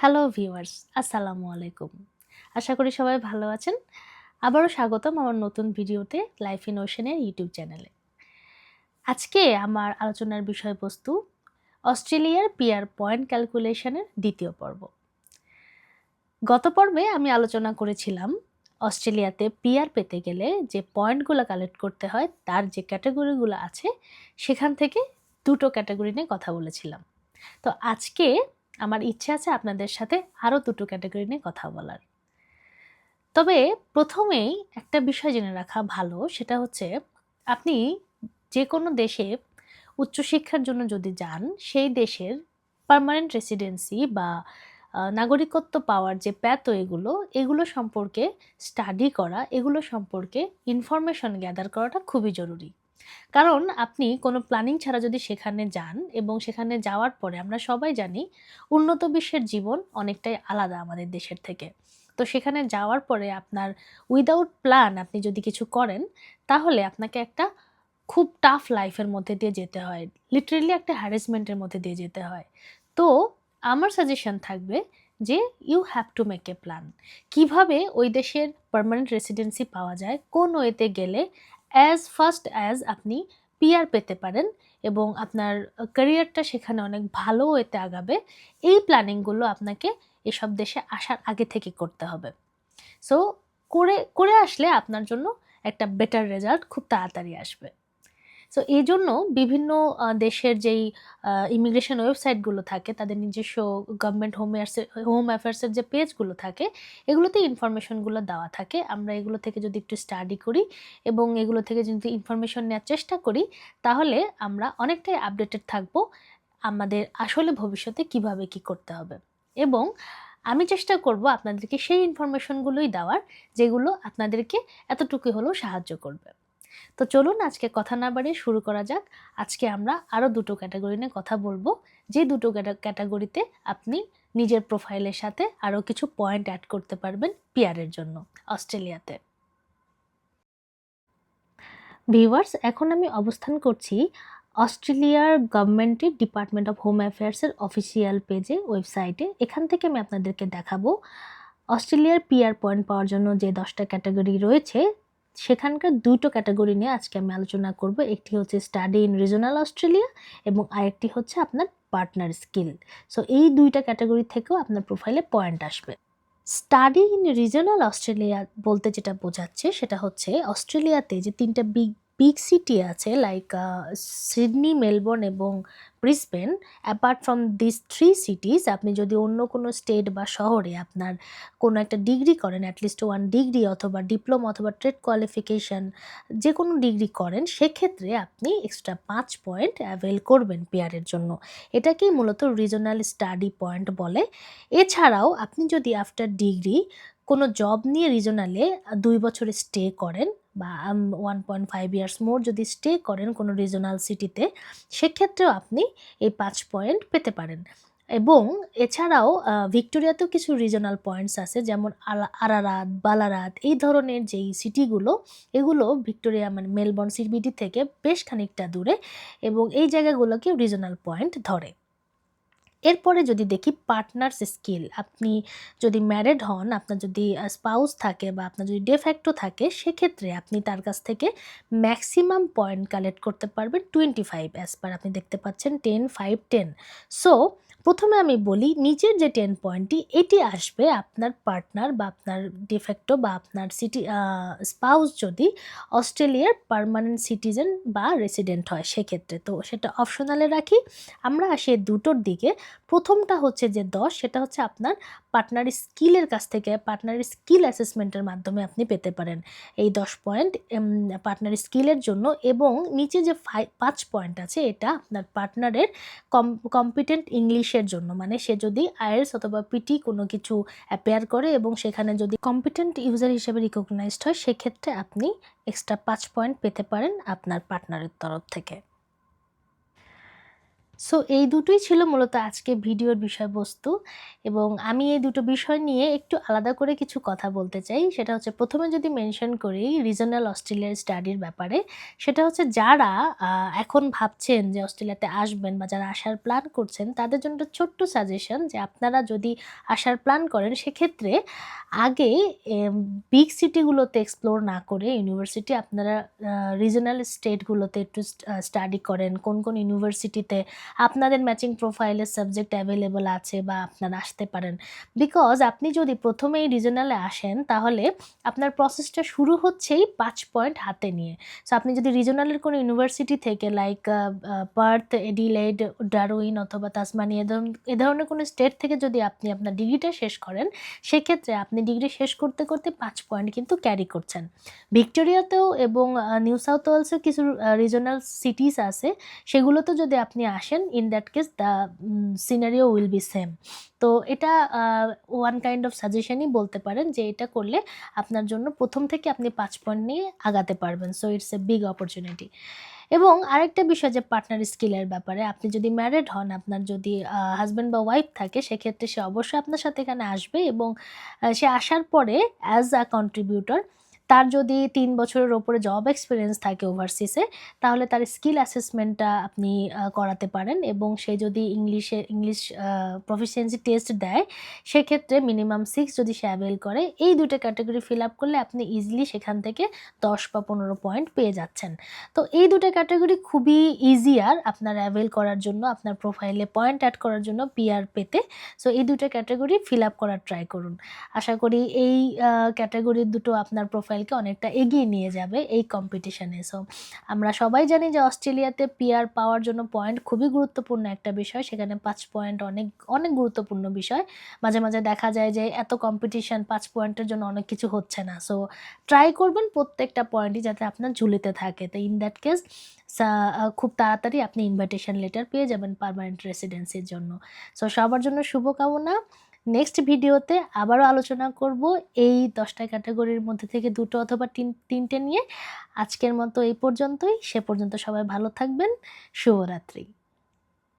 Hello viewers আসসালামু আলাইকুম আশা করি সবাই ভালো আছেন। আবারও স্বাগতম আমার নতুন ভিডিওতে লাইফ ইন ওশনের ইউটিউব চ্যানেলে আজকে আমার আলোচনার বিষয়বস্তু অস্ট্রেলিয়ার পিয়ার পয়েন্ট ক্যালকুলেশনের দ্বিতীয় পর্ব। গত পর্বে আমি আলোচনা করেছিলাম অস্ট্রেলিয়াতে পিয়ার পেতে গেলে যে পয়েন্টগুলো কালেক্ট করতে হয়, তার যে ক্যাটাগরিগুলো আছে, সেখান থেকে দুটো ক্যাটাগরি নিয়ে কথা বলেছিলাম। তো আজকে আমার ইচ্ছে আছে আপনাদের সাথে আরও দুটো ক্যাটাগরি নিয়ে কথা বলার। তবে প্রথমেই একটা বিষয় জেনে রাখা ভালো, সেটা হচ্ছে আপনি যে কোনো দেশে উচ্চশিক্ষার জন্য যদি যান, সেই দেশের পার্মানেন্ট রেসিডেন্সি বা নাগরিকত্ব পাওয়ার যে প্যাত এগুলো এগুলো সম্পর্কে স্টাডি করা, এগুলো সম্পর্কে ইনফরমেশন গ্যাদার করাটা খুবই জরুরি। কারণ আপনি কোনো প্ল্যানিং ছাড়া যদি সেখানে যান এবং সেখানে যাওয়ার পরে আমরা সবাই জানি উন্নত বিশ্বের জীবন অনেকটাই আলাদা আমাদের দেশের থেকে। তো সেখানে যাওয়ার পরে আপনার উইদাউট প্ল্যান আপনি যদি কিছু করেন, তাহলে আপনাকে একটা খুব টাফ লাইফের মধ্যে দিয়ে যেতে হয়। লিটারেলি একটা হ্যারাসমেন্টের মধ্যে দিয়ে যেতে হয়। তো আমার সাজেশন থাকবে যে you have to make a plan কীভাবে ওই দেশের পার্মানেন্ট রেসিডেন্সি পাওয়া যায়, কোন ওয়েতে গেলে অ্যাজ ফার্স্ট অ্যাজ আপনি পিআর পেতে পারেন এবং আপনার ক্যারিয়ারটা সেখানে অনেক ভালো এতে আগাবে। এই প্ল্যানিংগুলো আপনাকে এসব দেশে আসার আগে থেকে করতে হবে। সো করে করে আসলে আপনার জন্য একটা বেটার রেজাল্ট খুব তাড়াতাড়ি আসবে। সো এই জন্য বিভিন্ন দেশের যেই ইমিগ্রেশন ওয়েবসাইটগুলো থাকে, তাদের নিজস্ব গভর্নমেন্ট হোম হোম অ্যাফেয়ার্সের যে পেজগুলো থাকে, এগুলোতে ইনফরমেশনগুলো দেওয়া থাকে। আমরা এগুলো থেকে যদি একটু স্টাডি করি এবং এগুলো থেকে যদি ইনফরমেশন নেওয়ার চেষ্টা করি, তাহলে আমরা অনেকটাই আপডেটেড থাকব আমাদের আসলে ভবিষ্যতে কীভাবে কি করতে হবে। এবং আমি চেষ্টা করব আপনাদেরকে সেই ইনফরমেশনগুলোই দেওয়ার, যেগুলো আপনাদেরকে এতটুকু হলেও সাহায্য করবে। তো চলুন আজকে কথা না বাড়িয়ে শুরু করা যাক। আজকে আমরা আরও দুটো ক্যাটাগরি নিয়ে কথা বলব। যে দুটো ক্যাটাগরিতে আপনি নিজের প্রোফাইলের সাথে আরও কিছু পয়েন্ট অ্যাড করতে পারবেন পিয়ারের জন্য অস্ট্রেলিয়াতে। ভিউয়ার্স, এখন আমি অবস্থান করছি অস্ট্রেলিয়ার গভর্নমেন্টের ডিপার্টমেন্ট অফ হোম অ্যাফেয়ার্সের অফিসিয়াল পেজে, ওয়েবসাইটে। এখান থেকে আমি আপনাদেরকে দেখাবো। অস্ট্রেলিয়ার পিআর পয়েন্ট পাওয়ার জন্য যে দশটা ক্যাটাগরি রয়েছে সেখানকার দুটো ক্যাটাগরি নিয়ে আজকে আমি আলোচনা করব। একটি হচ্ছে স্টাডি ইন রিজনাল অস্ট্রেলিয়া এবং আরেকটি হচ্ছে আপনার পার্টনার স্কিল সো এই দুইটা ক্যাটাগরি থেকেও আপনার প্রোফাইলে পয়েন্ট আসবে। স্টাডি ইন রিজনাল অস্ট্রেলিয়া বলতে যেটা বোঝাচ্ছে সেটা হচ্ছে অস্ট্রেলিয়াতে যে তিনটা বিগ বিগ সিটি আছে লাইক সিডনি মেলবোর্ন এবং Brisbane apart from this three cities আপনি যদি অন্য কোনো স্টেট বা শহরে আপনার কোনো একটা ডিগ্রি করেন অ্যাটলিস্ট ওয়ান ডিগ্রি অথবা ডিপ্লোমা অথবা ট্রেড কোয়ালিফিকেশান যে কোনো ডিগ্রি করেন, সেক্ষেত্রে আপনি এক্সট্রা পাঁচ পয়েন্ট অ্যাভেল করবেন পেয়ারের জন্য। এটাকেই মূলত রিজনাল স্টাডি পয়েন্ট বলে। এছাড়াও আপনি যদি আফটার ডিগ্রি কোনো জব নিয়ে রিজনালে দুই বছরে স্টে করেন বা one point five years more যদি স্টে করেন কোনো রিজনাল সিটিতে সেক্ষেত্রেও আপনি এই পাঁচ পয়েন্ট পেতে পারেন। এবং এছাড়াও ভিক্টোরিয়াতেও কিছু রিজনাল পয়েন্টস আছে, যেমন আরারাত, বালারাত, এই ধরনের যেই সিটিগুলো এগুলো ভিক্টোরিয়া মানে মেলবোর্ন সিবিডি থেকে বেশ খানিকটা দূরে এবং এই জায়গাগুলোকে রিজনাল পয়েন্ট ধরে। এরপরে যদি দেখি পার্টনার্স স্কিল আপনি যদি ম্যারেড হন, আপনার যদি স্পাউস থাকে বা আপনার যদি ডেফ্যাক্টো থাকে, সেক্ষেত্রে আপনি তার কাছ থেকে ম্যাক্সিমাম পয়েন্ট কালেক্ট করতে পারবেন টোয়েন্টি ফাইভ অ্যাজ পার আপনি দেখতে পাচ্ছেন টেন ফাইভ টেন সো প্রথমে আমি বলি নিচের যে টেন পয়েন্টটি এটি আসবে আপনার পার্টনার বা আপনার ডিফেক্টো বা আপনার সিটি স্পাউস যদি অস্ট্রেলিয়ার পার্মানেন্ট সিটিজেন বা রেসিডেন্ট হয় সেক্ষেত্রে। তো সেটা অপশনালে রাখি। আমরা আসি দুটোর দিকে। প্রথমটা হচ্ছে যে দশ, সেটা হচ্ছে আপনার পার্টনার স্কিলের কাছ থেকে পার্টনার স্কিল অ্যাসেসমেন্টের মাধ্যমে আপনি পেতে পারেন। এই দশ পয়েন্ট পার্টনার স্কিলের জন্য এবং নিচে যে ফাইভ পাঁচ পয়েন্ট আছে, এটা আপনার পার্টনারের কম কম্পিটেন্ট ইংলিশের জন্য। মানে সে যদি আইএস অথবা পিটি কোনো কিছু অ্যাপেয়ার করে এবং সেখানে যদি কম্পিটেন্ট ইউজার হিসেবে রিকগনাইজড হয়, সেক্ষেত্রে আপনি এক্সট্রা পাঁচ পয়েন্ট পেতে পারেন আপনার পার্টনারের তরফ থেকে। সো এই দুটোই ছিল মূলত আজকে ভিডিওর বিষয়বস্তু এবং আমি এই দুটো বিষয় নিয়ে একটু আলাদা করে কিছু কথা বলতে চাই। সেটা হচ্ছে প্রথমে যদি মেনশন করি রিজনাল অস্ট্রেলিয়ার স্টাডির ব্যাপারে, সেটা হচ্ছে যারা এখন ভাবছেন যে অস্ট্রেলিয়াতে আসবেন বা যারা আসার প্ল্যান করছেন, তাদের জন্য ছোট্ট সাজেশন যে আপনারা যদি আসার প্ল্যান করেন, সেক্ষেত্রে আগে বিগ সিটিগুলোতে এক্সপ্লোর না করে ইউনিভার্সিটি আপনারা রিজনাল স্টেটগুলোতে একটু স্টাডি করেন, কোন কোন ইউনিভার্সিটিতে আপনাদের ম্যাচিং প্রোফাইলের সাবজেক্ট অ্যাভেলেবল আছে বা আপনারা আসতে পারেন। বিকজ আপনি যদি প্রথমেই রিজনালে আসেন, তাহলে আপনার প্রসেসটা শুরু হচ্ছেই পাঁচ পয়েন্ট হাতে নিয়ে। সো আপনি যদি রিজনালের কোনো ইউনিভার্সিটি থেকে লাইক পার্থ এডিলেড ডারউইন অথবা তাসমানি এ ধরনের কোনো স্টেট থেকে যদি আপনি আপনার ডিগ্রিটা শেষ করেন, সেক্ষেত্রে আপনি ডিগ্রি শেষ করতে করতে পাঁচ পয়েন্ট কিন্তু ক্যারি করছেন। ভিক্টোরিয়াতেও এবং নিউ সাউথ ওয়েলসেও কিছু রিজনাল সিটিস আছে। সেগুলোতে যদি আপনি আসেন in that case the scenario will be same তো এটা ওয়ান কাইন্ড অফ সাজেশনই বলতে পারেন যে এটা করলে আপনার জন্য প্রথম থেকে আপনি পাঁচ পয়েন্ট নিয়ে আগাতে পারবেন। So it's a big opportunity এবং আরেকটা বিষয় যে পার্টনার স্কিলের ব্যাপারে, আপনি যদি ম্যারিড হন, আপনার যদি হাজব্যান্ড বা ওয়াইফ থাকে, সেক্ষেত্রে সে অবশ্যই আপনার সাথে এখানে আসবে এবং সে আসার পরে অ্যাজ আ কন্ট্রিবিউটর তার যদি তিন বছরের ওপরে জব এক্সপিরিয়েন্স থাকে ওভারসিসে তাহলে তার স্কিল অ্যাসেসমেন্টটা আপনি করাতে পারেন এবং সে যদি ইংলিশে, ইংলিশ প্রফিসিয়েন্সি টেস্ট দেয়, সেক্ষেত্রে মিনিমাম সিক্স যদি সে অ্যাভেল করে, এই দুটো ক্যাটাগরি ফিল আপ করলে আপনি ইজিলি সেখান থেকে দশ বা পনেরো পয়েন্ট পেয়ে যাচ্ছেন। তো এই দুটো ক্যাটাগরি খুবই ইজিয়ার আপনার অ্যাভেল করার জন্য, আপনার প্রোফাইলে পয়েন্ট অ্যাড করার জন্য পিআর পেতে। সো এই দুটো ক্যাটাগরি ফিল আপ করার ট্রাই করুন। আশা করি এই ক্যাটাগরি দুটো আপনার প্রোফাইলকে অনেকটা এগিয়ে নিয়ে যাবে এই কম্পিটিশনে সো আমরা সবাই জানি যে অস্ট্রেলিয়াতে পিয়ার পাওয়ার জন্য পয়েন্ট খুবই গুরুত্বপূর্ণ একটা বিষয়। সেখানে পাঁচ পয়েন্ট অনেক অনেক গুরুত্বপূর্ণ বিষয়। মাঝে মাঝে দেখা যায় যে এত কম্পিটিশন পাঁচ পয়েন্টের জন্য অনেক কিছু হচ্ছে না। সো ট্রাই করবেন প্রত্যেকটা পয়েন্টই যাতে আপনার ঝুলিতে থাকে। তো ইন দ্যাট কেস খুব তাড়াতাড়ি আপনি ইনভাইটেশন লেটার পেয়ে যাবেন পারমানেন্ট রেসিডেন্সির জন্য। সো সবার জন্য শুভকামনা। নেক্সট ভিডিওতে আবারও আলোচনা করব এই দশটা ক্যাটাগরির মধ্যে থেকে দুটো অথবা তিন, তিনটে নিয়ে। আজকের মতো এই পর্যন্তই। সে পর্যন্ত সবাই ভালো থাকবেন। শুভরাত্রি।